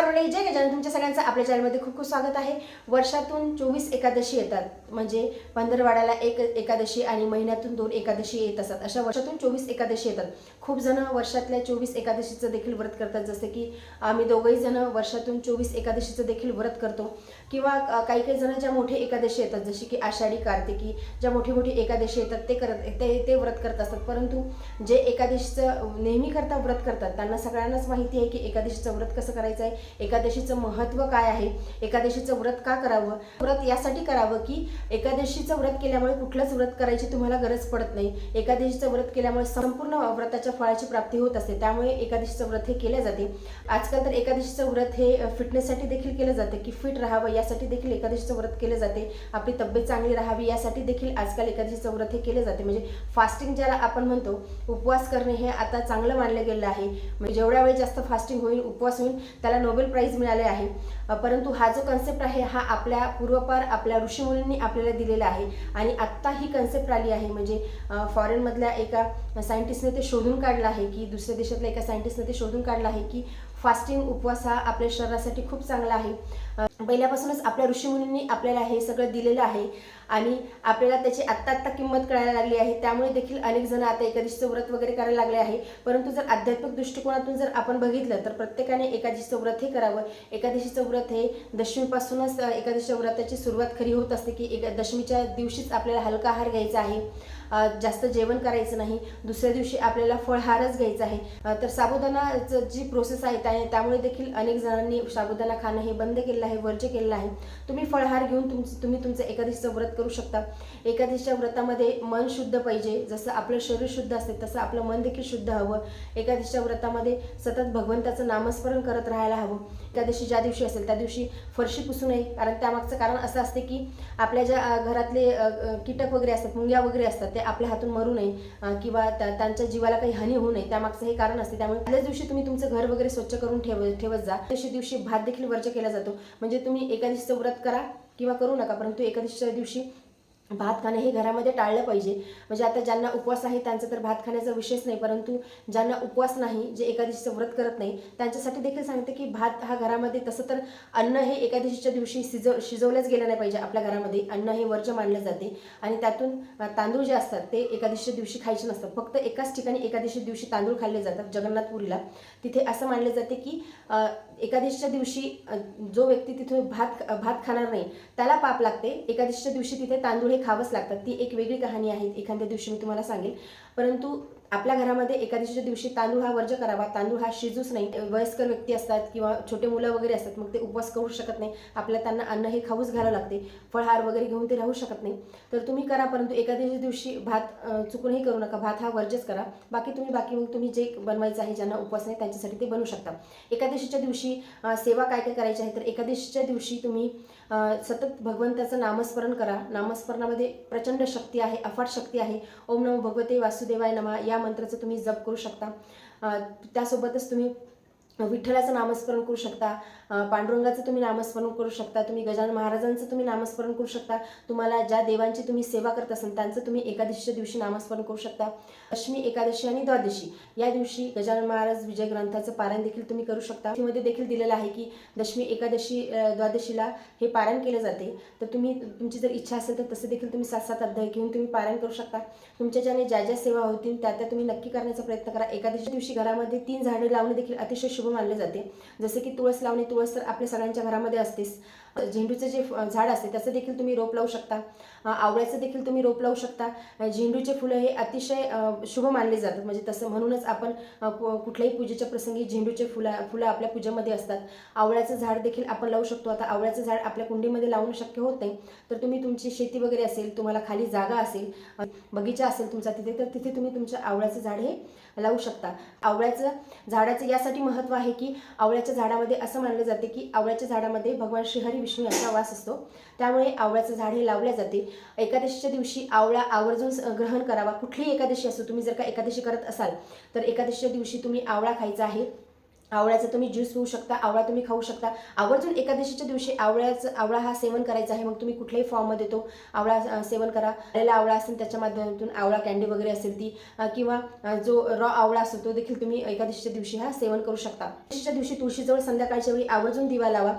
नमस्कार मंडळी. जय गजानन. तुमच्या सगळ्यांचं आपल्या चॅनलमध्ये खूप खूप स्वागत आहे. वर्षातून चोवीस एकादशी येतात. म्हणजे पंधरवाड्याला एक एकादशी आणि महिन्यातून दोन एकादशी येत असतात. अशा वर्षातून चोवीस एकादशी येतात. खूप जण वर्षातल्या चोवीस एकादशीचं देखील व्रत करतात. जसे की आम्ही दोघंही जण वर्षातून चोवीस एकादशीचं देखील व्रत करतो. किंवा काही काही जण ज्या मोठे एकादशी येतात जसे की आषाढी कार्तिकी ज्या मोठी मोठी एकादशी येतात ते करत ते ते व्रत करत असतात. परंतु जे एकादशीचं नेहमी करता व्रत करतात त्यांना सगळ्यांनाच माहिती आहे की एकादशीचं व्रत कसं करायचं आहे एकादशीचं महत्त्व काय आहे? एकादशीचं व्रत का करावं? व्रत यासाठी करावं की एकादशीचं व्रत केल्यामुळे कुठलंच व्रत करायची तुम्हाला गरज पडत नाही. एकादशीचं व्रत केल्यामुळे संपूर्ण व्रताच्या फळाची प्राप्ती होत असते. त्यामुळे एकादशीचं व्रत हे केले जाते. आजकाल तर एकादशीचं व्रत हे फिटनेससाठी देखील केलं जातं की फिट राहावं यासाठी देखील एकादशीचं व्रत केलं जाते. आपली तब्येत चांगली राहावी यासाठी देखील आजकाल एकादशीचं व्रत हे केले जाते. म्हणजे फास्टिंग ज्याला आपण म्हणतो उपवास करणे हे आता चांगलं मानलं गेलं आहे. म्हणजे जेवढ्या वेळ जास्त फास्टिंग होईल उपवास होईल त्याला नोबेल प्राईज मिळाले आहे. परंतु हा जो कन्सेप्ट आहे हा आपल्या पूर्वपार आपल्या ऋषीमुनींनी आपल्याला दिलेला आहे. आणि आत्ता ही कन्सेप्ट आली आहे. म्हणजे फॉरेनमधल्या एका सायंटिस्टने ते शोधून काढलं आहे की दुसऱ्या देशातल्या एका सायंटिस्टने ते शोधून काढलं आहे की फास्टिंग उपवास हा आपल्या शरीरासाठी खूप चांगला आहे. पहिल्यापासूनच आपल्या ऋषीमुनींनी आपल्याला हे सगळं दिलेलं आहे आणि आपल्याला त्याची आत्ता आत्ता किंमत कळायला लागली आहे. त्यामुळे देखील अनेक जण आता एकादशीचं व्रत वगैरे करायला लागले आहे. परंतु जर आध्यात्मिक दृष्टिकोनातून जर आपण बघितलं तर प्रत्येकाने एकादशीचं व्रत हे करावं. एकादशीचं व्रत हे दशमीपासूनच एकादशीच्या व्रताची सुरुवात खरी होत असते की एका दशमीच्या दिवशीच आपल्याला हलका आहार घ्यायचा आहे. जास्त जेवण करायचं नाही. दुसऱ्या दिवशी आपल्याला फळहारच घ्यायचा आहे. तर साबुदाणाचं जी प्रोसेस आहे त्या त्यामुळे देखील अनेक जणांनी साबुदाणा खाणं हे बंद केलेलं आहे वर्ज्य केलेलं आहे. तुम्ही फळहार घेऊन तुमचं तुम्ही तुमचं एकादशीचं व्रत करू शकता. एकादशीच्या व्रतामध्ये मन शुद्ध पाहिजे. जसं आपलं शरीर शुद्ध असते तसं आपलं मन देखील शुद्ध हवं. एकादशीच्या व्रतामध्ये सतत भगवंताचं नामस्मरण करत राहायला हवं. त्या दिवशी ज्या दिवशी असेल त्या दिवशी फरशी पुसू नये. कारण त्यामागचं कारण असं असते की आपल्या ज्या घरातले कीटक वगैरे असतात मुंग्या वगैरे असतात ते आपल्या हातून मरू नये किंवा त्यांच्या जीवाला काही हानी होऊ नये. त्यामागचं हे कारण असते. त्यामुळे त्याच दिवशी तुम्ही तुमचं घर वगैरे स्वच्छ करून ठेव ठेवत जा. तशी दिवशी भात देखील वर्ज केला जातो. म्हणजे तुम्ही एकादशीचं व्रत करा किंवा करू नका परंतु एकादशीच्या दिवशी भात खाणं हे घरामध्ये टाळलं पाहिजे. म्हणजे आता ज्यांना उपवास आहे त्यांचं तर भात खाण्याचा विषयच नाही परंतु ज्यांना उपवास नाही जे एकादशीचं व्रत करत नाही त्यांच्यासाठी देखील सांगते की भात हा घरामध्ये तसं तर अन्न हे एकादशीच्या दिवशी शिजव शिजवलंच गेलं नाही पाहिजे आपल्या घरामध्ये. अन्न हे वर्ज्य मानलं जाते. आणि त्यातून तांदूळ जे असतात ते एकादशीच्या दिवशी खायचे नसतात. फक्त एकाच ठिकाणी एकादशी दिवशी तांदूळ खाल्ले जातात जगन्नाथपुरीला. तिथे असं मानलं जाते की एकादशीच्या दिवशी जो व्यक्ती तिथे भात भात खाणार नाही त्याला पाप लागते. एकादशीच्या दिवशी तिथे तांदूळ हे खावंच लागतात. ती एक वेगळी कहाणी आहे. एखाद्या दिवशी मी तुम्हाला सांगेल. परंतु आपल्या घरामध्ये एकादशीच्या दिवशी तांदूळ हा वर्ज करावा तांदूळ हा शिजूच नाही वयस्कर व्यक्ती असतात किंवा छोटे मुलं वगैरे असतात मग ते उपवास करू शकत नाही. आपल्याला त्यांना अन्न हे खाऊच घालावं लागते. फळहार वगैरे घेऊन ते राहू शकत नाही. तर तुम्ही करा परंतु एकादशीच्या दिवशी भात चुकूनही करू नका. भात हा वर्जच करा. बाकी तुम्ही बाकी मग तुम्ही जे बनवायचं आहे ज्यांना उपवास नाही त्यांच्यासाठी ते बनवू शकता. एकादशीच्या दिवशी सेवा काय काय करायची आहे तर एकादशीच्या दिवशी तुम्ही सतत भगवंताचं नामस्मरण करा. नामस्मरणामध्ये प्रचंड शक्ती आहे अफाट शक्ती आहे. ओम नमो भगवते वासुदेवाय नमा. या मंत्राचं तुम्ही जप करू शकता. त्यासोबतच तुम्ही विठ्ठलाचं नामस्मरण करू शकता. पांडुरंगाचं तुम्ही नामस्मरण करू शकता तुम्ही गजानन महाराजांचं तुम्ही नामस्मरण करू शकता तुम्हाला ज्या देवांची तुम्ही सेवा करत असाल त्यांचं तुम्ही एकादशीच्या दिवशी नामस्मरण करू शकता. अश्मी एकादशी आणि द्वादशी या दिवशी गजानन महाराज विजय ग्रंथाचं पारायण देखील तुम्ही करू शकता. मध्ये देखील दिलेलं आहे की दशमी एकादशी द्वादशीला हे पारायण केले जाते. तर तुम्ही तुमची जर इच्छा असेल तर तसे देखील तुम्ही सात सात अध्याय घेऊन तुम्ही पारायण करू शकता. तुमच्या ज्याने ज्या ज्या सेवा होतील त्या त्या तुम्ही नक्की करण्याचा प्रयत्न करा. एकादशी दिवशी घरामध्ये तीन झाडे लावणे देखील अतिशय शुभ मानले जाते. जसे की तुळस लावणे तुळस तर आपल्या सगळ्यांच्या घरामध्ये असतेच झेंडूचं जे झाड असते त्याचं देखील तुम्ही रोप लावू शकता. आवळ्याचं देखील तुम्ही रोप लावू शकता. झेंडूचे फुलं हे अतिशय शुभ मानले जातात. म्हणजे तसं म्हणूनच आपण कु- कुठल्याही पूजेच्या प्रसंगी झेंडूचे फुलं फुलं आपल्या पूजेमध्ये असतात. आवळ्याचं झाड देखील आपण लावू शकतो. आता आवळ्याचं झाड आपल्या कुंडीमध्ये लावणं शक्य होत नाही तर तुम्ही तुमची शेती वगैरे असेल तुम्हाला खाली जागा असेल बगीचा असेल तुमचा तिथे तर तिथे तुम्ही तुमच्या आवळ्याचं झाड हे लावू शकता. आवळ्याचं झाडाचं यासाठी महत्त्व आहे की आवळ्याच्या झाडामध्ये असं मानलं जाते की आवळ्याच्या झाडामध्ये भगवान श्रीहरी विष्णू यांचा वास असतो. त्यामुळे आवळ्याचं झाड हे लावले जाते एकादशीच्या दिवशी आवळा आवर्जून स- ग्रहण करावा. कुठलीही एकादशी असो तुम्ही जर का एकादशी करत असाल तर एकादशीच्या दिवशी तुम्ही आवळा खायचा आहे. आवळ्याचा तुम्ही ज्यूस पिऊ शकता आवळा तुम्ही खाऊ शकता. आवर्जून एकादशीच्या दिवशी आवळ्याचं आवळा हा सेवन करायचा आहे मग तुम्ही कुठल्याही फॉर्ममध्ये तो आवळा सेवन करा. आलेला आवळा असेल त्याच्या माध्यमातून आवळा कॅन्डी वगैरे असेल ती किंवा जो रॉ आवळा असतो तो देखील तुम्ही एकादशीच्या दिवशी हा सेवन करू शकता. एकादशीच्या दिवशी तुळशीजवळ संध्याकाळच्या वेळी आवर्जून दिवा लावा.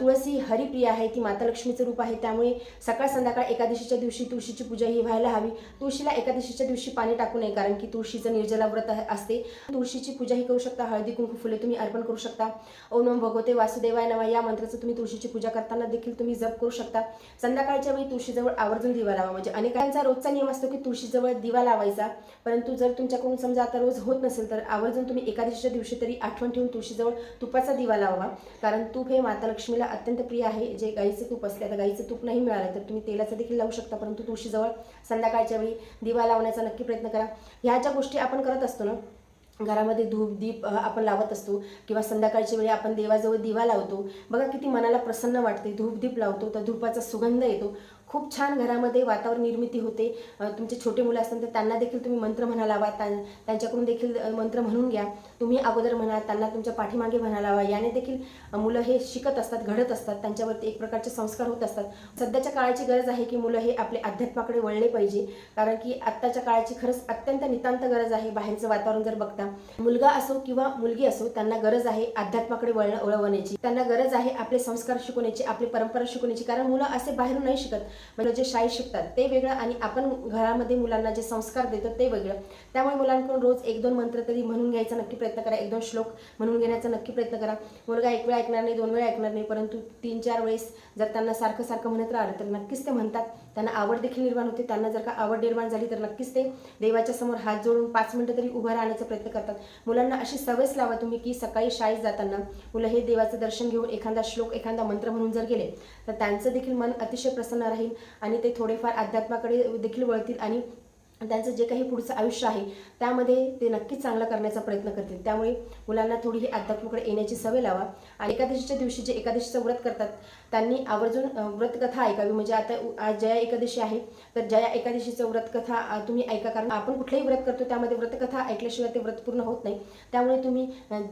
तुळसी ही हरिप्रिय आहे ती माता लक्ष्मीचं रूप आहे त्यामुळे सकाळ संध्याकाळ एकादशीच्या दिवशी तुळशीची पूजा ही व्हायला हवी. तुळशीला एकादशीच्या दिवशी पाणी टाकू नये कारण की तुळशीचं निर्जला व्रत असते. तुळशीची पूजा ही करू शकता हळदी कुंकू फुले तुम्ही अर्पण करू शकता. ओम नम भगवते वासुदेवाय नवा या मंत्राचं तुम्ही तुळशीची पूजा करताना देखील तुम्ही जप करू शकता. संध्याकाळच्या वेळी तुळशीजवळ आवर्जून दिवा लावा. म्हणजे अनेकांचा रोजचा नियम असतो की तुळशीजवळ दिवा लावायचा. परंतु जर तुमच्याकडून समजा आता रोज होत नसेल तर आवर्जून तुम्ही एकादशीच्या दिवशी तरी आठवण ठेवून तुळशीजवळ तुपाचा दिवा लावा. कारण तूप हे माता लक्ष्मीला अत्यंत प्रिय आहे. जे गाईचं तूप असते आता गाईचं तूप नाही मिळालं तर तुम्ही तेलाचं देखील लावू शकता. परंतु तुळशीजवळ संध्याकाळच्या वेळी दिवा लावण्याचा नक्की प्रयत्न करा. ह्या ज्या गोष्टी आपण करत असतो ना घरामध्ये धूप दीप आपण लावत असतो किंवा संध्याकाळच्या वेळी आपण देवाजवळ दिवा लावतो बघा किती मनाला प्रसन्न वाटते. धूप दीप लावतो तर धूपाचा सुगंध येतो. खूप छान घरामध्ये वातावरण निर्मिती होते. तुमचे छोटे मुलं असतात तर त्यांना देखील तुम्ही मंत्र म्हणा लावा त्यां त्यांच्याकडून देखील मंत्र म्हणून घ्या. तुम्ही अगोदर म्हणा त्यांना तुमच्या पाठीमागे म्हणा लावा याने देखील मुलं हे शिकत असतात घडत असतात. त्यांच्यावरती एक प्रकारचे संस्कार होत असतात. सध्याच्या काळाची गरज आहे की मुलं हे आपले अध्यात्माकडे वळले पाहिजे. कारण की आत्ताच्या काळाची खरंच अत्यंत नितांत गरज आहे. बाहेरचं वातावरण जर बघता मुलगा असो किंवा मुलगी असो त्यांना गरज आहे अध्यात्माकडे वळण वळवण्याची. त्यांना गरज आहे आपले संस्कार शिकवण्याची आपली परंपरा शिकवण्याची. कारण मुलं असे बाहेरून नाही शिकत. म्हणजे जे शाळेत शिकतात ते वेगळं आणि आपण घरामध्ये मुलांना जे संस्कार देतो ते वेगळं. त्यामुळे मुलांकडून रोज एक दोन मंत्र तरी म्हणून घ्यायचा नक्की प्रयत्न करा. एक दोन श्लोक म्हणून घेण्याचा नक्की प्रयत्न करा. मुलगा एक वेळा ऐकणार नाही दोन वेळा ऐकणार नाही परंतु तीन चार वेळेस जर त्यांना सारखं सारखं म्हणत राहिलं तर नक्कीच ते म्हणतात. त्यांना आवड देखील निर्माण होते. त्यांना जर का आवड निर्माण झाली तर नक्कीच ते देवाच्या समोर हात जोडून पाच मिनटं तरी उभं राहण्याचा प्रयत्न करतात. मुलांना अशी सवयच लावा तुम्ही की सकाळी शाळेत जाताना मुलं हे देवाचं दर्शन घेऊन एखादा श्लोक एखादा मंत्र म्हणून जर गेले तर त्यांचं देखील मन अतिशय प्रसन्न राहील आणि ते थोडेफार अध्यात्माकडे देखील वळतील आणि त्यांचं जे काही पुढचं आयुष्य आहे त्यामध्ये ते नक्कीच चांगलं करण्याचा प्रयत्न करतील. त्यामुळे मुलांना थोडी ही अध्यात्माकडे येण्याची सवय लावा आणि एकादशीच्या दिवशी जे एकादशीचं व्रत करतात त्यांनी आवर्जून व्रतकथा ऐकावी. म्हणजे आता आज जया एकादशी आहे. तर जया एकादशीचं व्रतकथा तुम्ही ऐका. कारण आपण कुठलंही व्रत करतो त्यामध्ये व्रतकथा ऐकल्याशिवाय ते व्रत पूर्ण होत नाही. त्यामुळे तुम्ही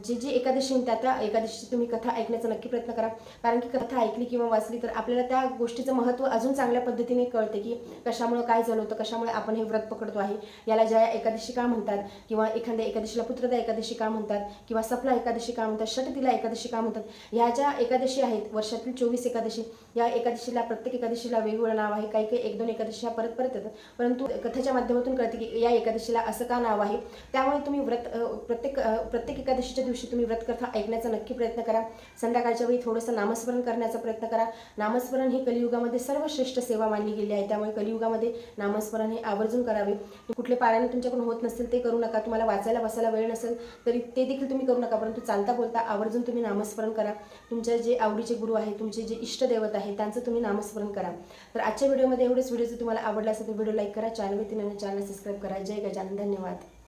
जी जी एकादशी त्या त्या एकादशीची तुम्ही कथा ऐकण्याचा नक्की प्रयत्न करा. कारण की कथा ऐकली किंवा वाचली तर आपल्याला त्या गोष्टीचं महत्त्व अजून चांगल्या पद्धतीने कळते की कशामुळे काय झालं होतं कशामुळे आपण हे व्रत पकडतो आहे. याला जया एकादशी का म्हणतात? किंवा एखाद्या एकादशीला पुत्रदा एकादशी का म्हणतात? किंवा सपला एकादशी का म्हणतात? षटतीला एकादशी का म्हणतात? ह्या ज्या एकादशी आहेत वर्षातील चोवीस एकादशी. या एकादशीला प्रत्येक एकादशीला वेगवेगळं नाव आहे. काही काही एक दोन एकादशी ह्या परत परत येतात. परंतु कथेच्या माध्यमातून कळते की या एकादशीला असं का नाव आहे? त्यामुळे तुम्ही व्रत प्रत्येक प्रत्येक एकादशीच्या दिवशी तुम्ही व्रतकथा ऐकण्याचा नक्की प्रयत्न करा. संध्याकाळच्या वेळी थोडंसं नामस्मरण करण्याचा प्रयत्न करा. नामस्मरण ही कलियुगामध्ये सर्वश्रेष्ठ सेवा मानली गेली आहे. त्यामुळे कलियुगामध्ये नामस्मरण हे आवर्जून करावे. कुठले पारायण तुमच्याकडून होत नसेल ते करू नका. तुम्हाला वाचायला बसायला वेळ नसेल तरी ते देखील तुम्ही करू नका. परंतु चालता बोलता आवर्जून तुम्ही नामस्मरण करा. तुमच्या जे आवडीचे गुरु आहे तुमचे जे इष्टदैवत आहे त्यांचं तुम्ही नामस्मरण करा. तर आजच्या व्हिडिओमध्ये एवढेच. व्हिडिओ जर तुम्हाला आवडला असेल तर व्हिडिओ लाईक करा चॅनल वरती चॅनल सबस्क्राईब करा. जय गजानन. धन्यवाद.